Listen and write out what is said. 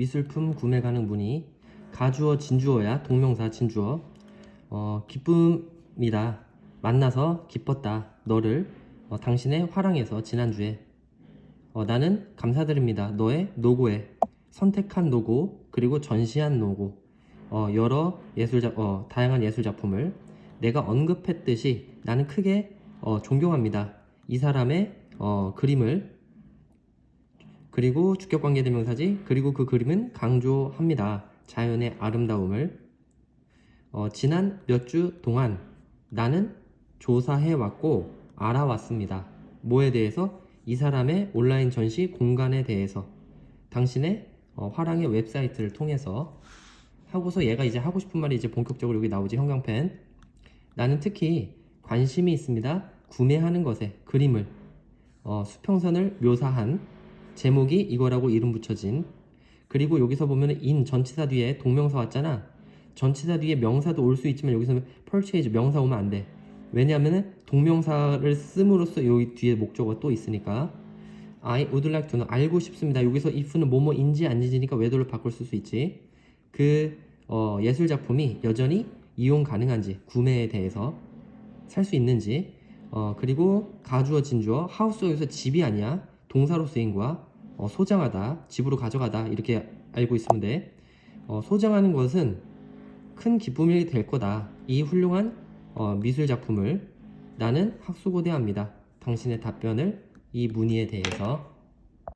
미술품 구매 가능 문의. 가주어 진주어야 동명사 진주어. 어, 기쁨이다. 만나서 기뻤다. 너를 어, 당신의 화랑에서 지난주에. 어, 나는 감사드립니다. 너의 노고에. 선택한 노고 그리고 전시한 노고. 어, 여러 예술 작 어, 다양한 예술 작품을 내가 언급했듯이 나는 크게 어, 존경합니다. 이 사람의 어, 그림을 그리고 주격관계 대명사지 그리고 그 그림은 강조합니다. 자연의 아름다움을 어, 지난 몇 주 동안 나는 조사해 왔고 알아왔습니다. 뭐에 대해서 이 사람의 온라인 전시 공간에 대해서 당신의 어, 화랑의 웹사이트를 통해서 하고서 얘가 이제 하고 싶은 말이 이제 본격적으로 여기 나오지 형광펜 나는 특히 관심이 있습니다. 구매하는 것에 그림을 어, 수평선을 묘사한 제목이 이거라고 이름 붙여진. 그리고 여기서 보면은 in 전치사 뒤에 동명사 왔잖아. 전치사 뒤에 명사도 올 수 있지만 여기서는 purchase 명사 오면 안 돼. 왜냐하면은 동명사를 씀으로써 여기 뒤에 목적어가 또 있으니까. I would like to know. 알고 싶습니다. 여기서 if는 뭐뭐인지 아닌지니까 whether로 바꿀 수 있지. 그 어, 예술 작품이 여전히 이용 가능한지 구매에 대해서 살 수 있는지. 어, 그리고 가주어 진주어. 하우스 여기서 집이 아니야. 동사로 쓰인 거야 어, 소장하다 집으로 가져가다 이렇게 알고 있으면 돼 어, 소장하는 것은 큰 기쁨이 될 거다. 이 훌륭한 어, 미술 작품을 나는 학수고대합니다. 당신의 답변을 이 문의에 대해서